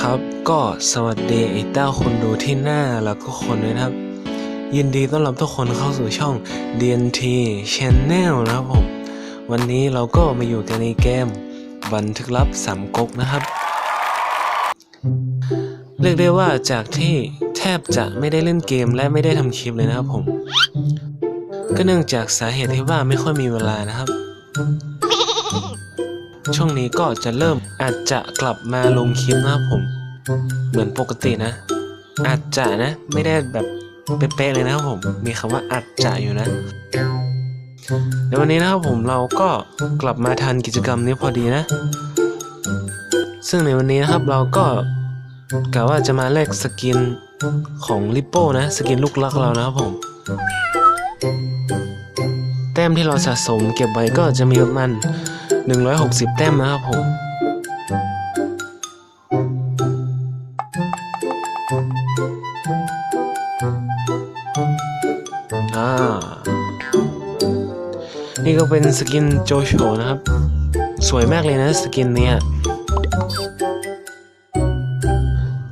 ครับ ก็สวัสดีไอ้เต้าคนดูที่หน้าแล้วก็คนด้วยนะครับ ยินดีต้อนรับทุกคนเข้าสู่ช่อง DNT Channel นะครับผม วันนี้เราก็มาอยู่กันในเกม บันทึกลับสามก๊กนะครับ เรียกได้ว่าจากที่แทบจะไม่ได้เล่นเกมและไม่ได้ทำคลิปเลยนะครับผม ก็เนื่องจากสาเหตุที่ว่าไม่ค่อยมีเวลานะครับ ช่วงนี้ก็จะเริ่มอาจจะกลับมาลงคลิปนะครับผม เหมือนปกตินะ อาจจะนะ ไม่ได้แบบเป๊ะๆเลยนะครับผม มีคำว่าอาจจะอยู่นะในวันนี้นะครับผมเราก็กลับมาทันกิจกรรมนี้พอดีนะ ซึ่งในวันนี้นะครับเราก็กะว่าจะมาแลกสกินของลิปโป้นะ สกินลูกรักเรานะครับผม แต้มที่เราสะสมเก็บไว้ก็จะมีประมาณ 160 แต้มนะครับผมนี่ก็เป็นสกินโจโฉนะครับ สวยมากเลยนะสกินเนี้ย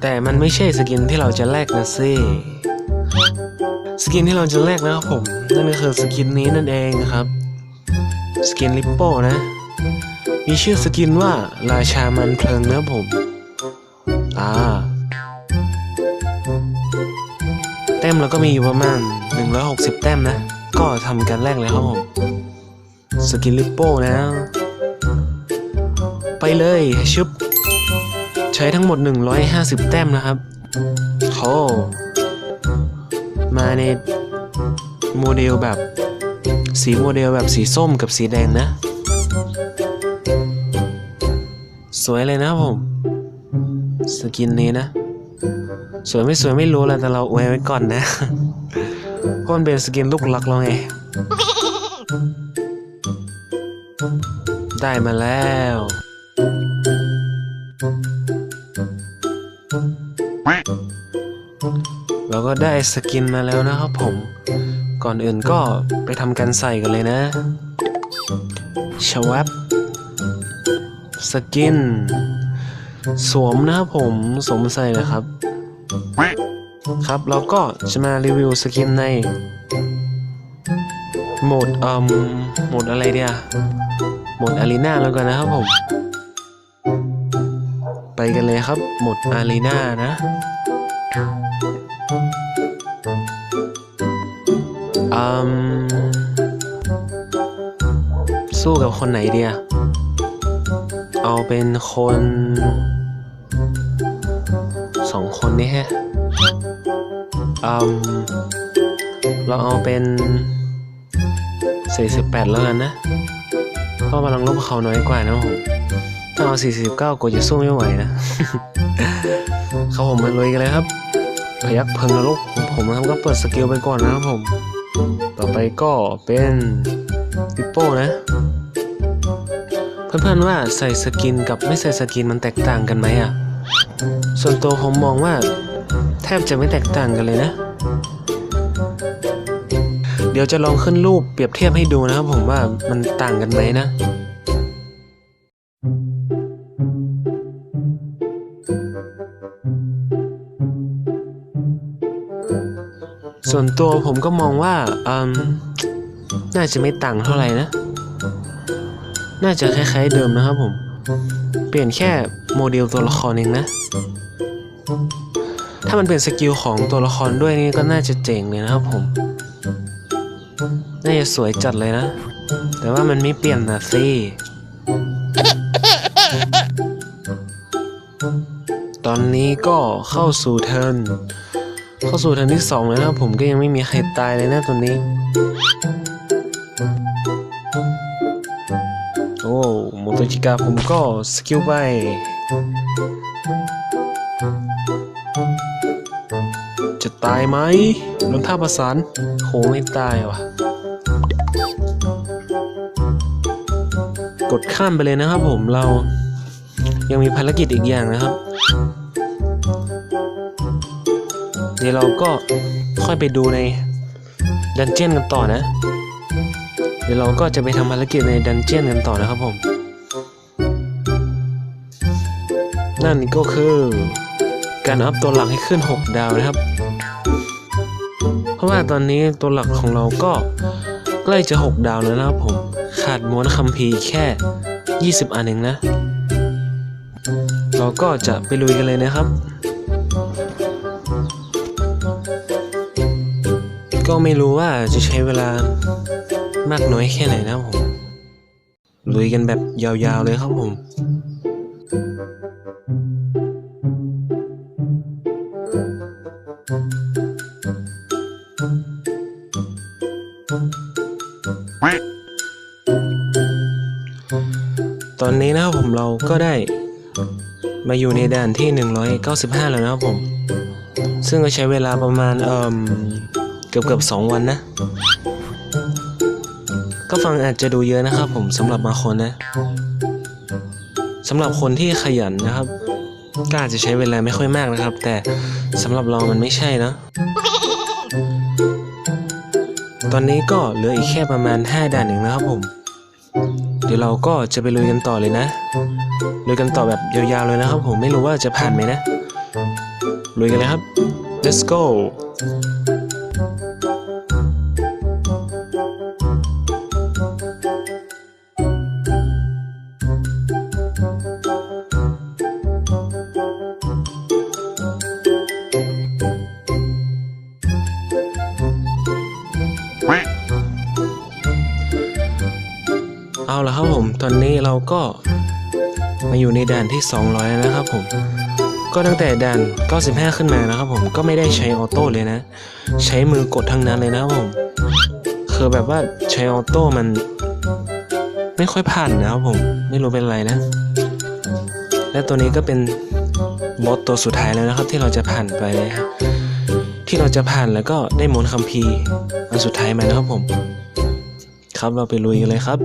แต่มันไม่ใช่สกินที่เราจะแลกนะสิสกินที่เราจะแลกนะครับผม นั่นก็คือสกินนี้นั่นเองนะครับ สกินลิปโป้นะ มีชื่อสกินว่าราชามันเพลิงนะผม อ่า แต้มเราก็มีอยู่ประมาณ 160 แต้มนะ ก็ทำกันแรกเลยครับผม สกินลิปโป้นะ ไปเลยชุบใช้ทั้งหมด 150 แต้มนะครับโหมาในโมเดลแบบสีโมเดลแบบสีส้มกับสีแดงนะ สวยเลยนะผม สกินนี้นะ สวยไม่สวยไม่รู้แหละแต่เราอวยไว้ก่อนนะเพราะมันเป็นสกินลูกหลักเราไง ได้มาแล้วเราก็ได้สกินมาแล้วนะครับผม ก่อนอื่นก็ไปทำการใส่กันเลยนะชวับ สกิน สวมนะครับผมสวมใส่เลยครับ ครับเราก็จะมารีวิวสกินในโหมดเอ่มโหมดอะไรเดียโหมดอารีนาแล้วกันนะครับผม ไปกันเลยครับโหมดอารีนานะอืมสู้กับคนไหนเดีย เอาเป็นคนสองคนนี้ฮะอืมเราเอาเป็น 48 แล้วกันนะ เพราะพลังลบเขาน้อยกว่านะผมถ้าเอา 49กูจะสู้ไม่ไหวนะเขาผมมาลุยกันเลยครับพยักเพิงนรกของผมนะครับก็เปิดสกิลไปก่อนนะครับผม ต่อไปก็เป็นปิปโป้นะ เพื่อนๆว่าใส่สกินกับไม่ใส่สกินมันแตกต่างกันไหมอะ ส่วนตัวผมมองว่า แทบจะไม่แตกต่างกันเลยนะ เดี๋ยวจะลองขึ้นรูปเปรียบเทียบให้ดูนะครับผมว่ามันต่างกันไหมนะส่วนตัวผมก็มองว่าอืมน่าจะไม่ต่างเท่าไหร่นะ น่าจะคล้ายๆเดิมนะครับผม เปลี่ยนแค่โมเดลตัวละครเองนะ ถ้ามันเป็นสกิลของตัวละครด้วยนี่ก็น่าจะเจ๋งเลยนะครับผม น่าจะสวยจัดเลยนะ แต่ว่ามันไม่เปลี่ยนนะสิตอนนี้ก็เข้าสู่เทิร์นเข้าสู่เทิร์นที่สองแล้วนะผมก็ยังไม่มีใครตายเลยนะตัวนี้ โมโตจิกาผมก็สกิลไปจะตายไหมโดนท่าประสานโหไม่ตายว่ะ กดข้ามไปเลยนะครับผมเรายังมีภารกิจอีกอย่างนะครับ เดี๋ยวเราก็ค่อยไปดูในดันเจียนกันต่อนะ เดี๋ยวเราก็จะไปทำภารกิจในดันเจียนกันต่อนะครับผม นั่นก็คือ การอัพตัวหลักให้ขึ้น 6 ดาวนะครับ เพราะว่าตอนนี้ตัวหลักของเราก็ใกล้จะ 6 ดาวแล้วนะครับผม ขาดม้วนคัมภีร์แค่ 20 อันเองนะ เราก็จะไปลุยกันเลยนะครับ ก็ไม่รู้ว่าจะใช้เวลามากน้อยแค่ไหนนะครับผม ลุยกันแบบยาวๆเลยครับผม ตอนนี้นะครับผมเราก็ได้มาอยู่ในด่านที่ 195 แล้วนะครับผม ซึ่งก็ใช้เวลาประมาณเอ่มเกือบเกือบสองวันนะ ก็ฟังอาจจะดูเยอะนะครับผมสำหรับบางคนนะสำหรับคนที่ขยันนะครับก็อาจจะใช้เวลาไม่ค่อยมากนะครับ แต่สำหรับเรามันไม่ใช่นะตอนนี้ก็เหลืออีกแค่ประมาณ 5ด่านเองนะครับผม ยวเราก็จะไปลุยกันต่อเลยนะลุยกันต่อแบบยาวๆเลยนะครับ ผมไม่รู้ว่าจะผ่านไหมนะลุยกันเลยครับ let's go เอาละครับผม ตอนนี้เราก็มาอยู่ในด่านที่ 200 แล้วนะครับผม ก็ตั้งแต่ด่าน 95 ขึ้นมานะครับผมก็ไม่ได้ใช้ออโต้เลยนะ ใช้มือกดทั้งนั้นเลยนะครับผม คือแบบว่าใช้ออโต้มัน ไม่ค่อยผ่านนะครับผม ไม่รู้เป็นไรนะ และตัวนี้ก็เป็นบอสตัวสุดท้ายแล้วนะครับ ที่เราจะผ่านไปนะครับที่เราจะผ่านแล้วก็ได้มนคัมภีร์อันสุดท้ายมานะครับผม ครับเราไปลุยกันเลยครับ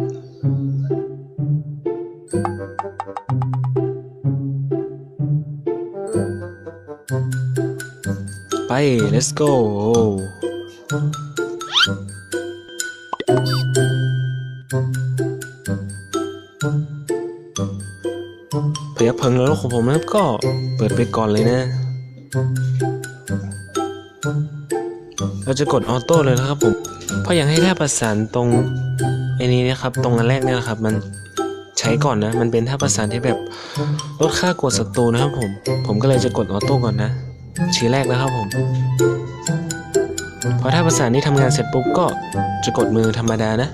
ไป let's go พยักเพลิงแล้วของผมนะครับก็เปิดไปก่อนเลยนะ เราจะกดออโต้เลยนะครับผม เพราะอยากให้แท่ประสานตรงไอ้นี้นะครับ ตรงอันแรกเนี่ยนะครับมัน ใช้ก่อนนะ มันเป็นท่าประสานที่แบบลดค่ากดศัตรูนะครับผม ผมก็เลยจะกดออโต้ก่อนนะชี้แรกนะครับผมพอท่าประสานนี้ทำงานเสร็จปุ๊บก็จะกดมือธรรมดานะ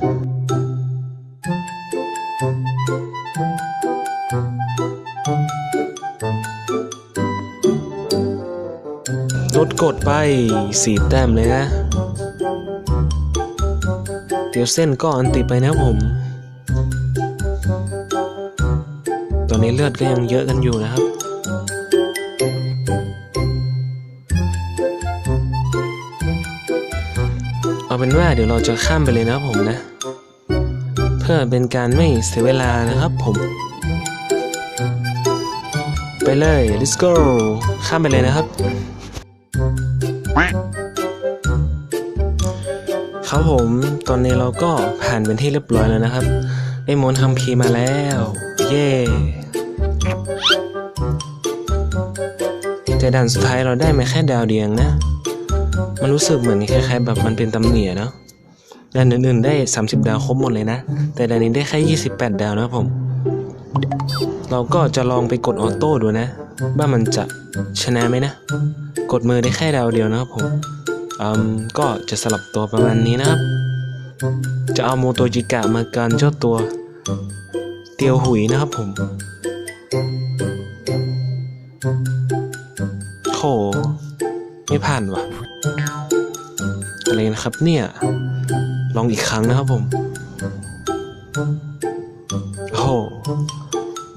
ลดกดไปสีแต้มเลยนะ เดี๋ยวเส้นก็อันติไปนะผม อนนี้เลือดก็ยังเยอะกันอยู่นะครับ เอาเป็นว่าเดี๋ยวเราจะข้ามไปเลยนะครับผมนะ เพื่อเป็นการไม่เสียเวลานะครับผม ไปเลย let's go ข้ามไปเลยนะครับครับผมตอนนี้เราก็ผ่านเป็นที่เรียบร้อยแล้วนะครับ ได้มนต์คัมภีร์มาแล้ว เย้แต่ด่านสุดท้ายเราได้มาแค่ดาวเดียงนะ มันรู้สึกเหมือนคล้ายๆ แบบมันเป็นตำเหนียเนาะด่านอื่นๆได้ 30 ดาวครบหมดเลยนะ แต่ด่านนี้ได้แค่ 28 ดาวนะผม เราก็จะลองไปกดออโต้ดูนะ ว่ามันจะชนะไหมนะ กดมือได้แค่ดาวเดียวนะครับผมอืมก็จะสลับตัวประมาณนี้นะครับ จะเอาโมโตจิกะมากันเจ้าตัวเตียวหุยนะครับผมโหไม่ผ่านว่ะ อะไรนะครับเนี่ย ลองอีกครั้งนะครับผมโอ้โห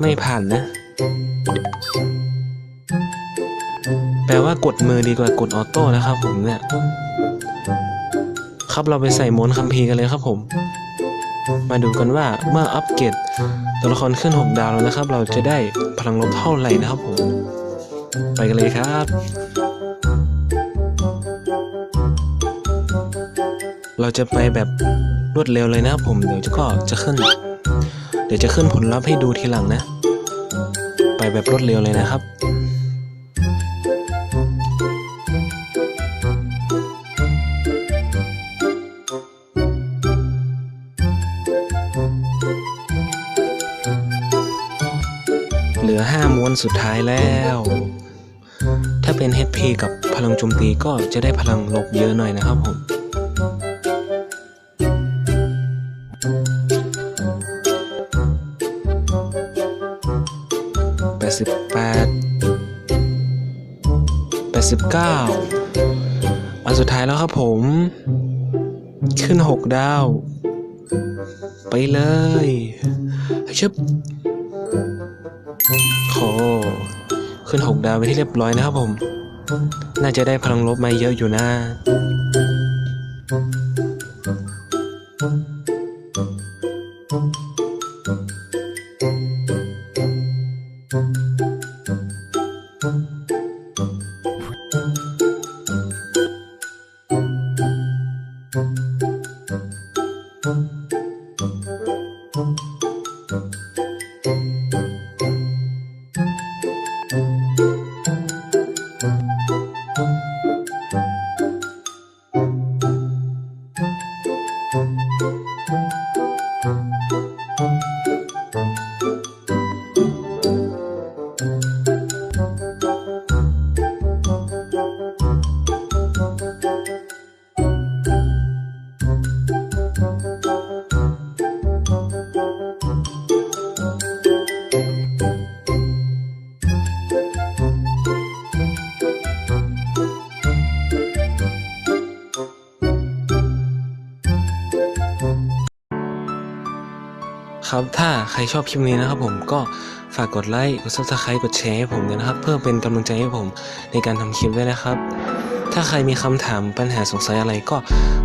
ไม่ผ่านนะ แปลว่ากดมือดีกว่ากดออโต้นะครับผมเนี่ย ครับเราไปใส่มนคัมภีร์กันเลยครับผม มาดูกันว่าเมื่ออัปเกรดตัวละครขึ้น 6 ดาวแล้วนะครับ เราจะได้พลังลบเท่าไหร่นะครับผม ไปกันเลยครับ เราจะไปแบบรวดเร็วเลยนะครับผมเดี๋ยวก็จะขึ้น เดี๋ยวจะขึ้นผลลัพธ์ให้ดูทีหลังนะ ไปแบบรวดเร็วเลยนะครับ เหลือ5ม้วนสุดท้ายแล้ว ถ้าเป็น HP กับพลังโจมตีก็จะได้พลังลบเยอะหน่อยนะครับผมแปดสิบแปดแปดสิบเก้าอันสุดท้ายแล้วครับผม ขึ้นหกดาว ไปเลยชึบโอ้ขึ้นหกดาวไปที่เรียบร้อยนะครับผม น่าจะได้พลังลบมาเยอะอยู่นะ ครับ ถ้าใครชอบคลิปนี้นะครับผมก็ฝากกดไลค์ กด subscribe กดแชร์ให้ผมด้วยนะครับ เพื่อเป็นกำลังใจให้ผมในการทำคลิปด้วยนะครับ ถ้าใครมีคำถามปัญหาสงสัยอะไรก็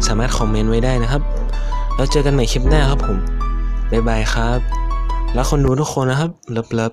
สามารถคอมเมนต์ไว้ได้นะครับ แล้วเจอกันใหม่คลิปหน้าครับผมบ๊ายบายครับ แล้วคนดูทุกคนนะครับเลิฟเลิฟ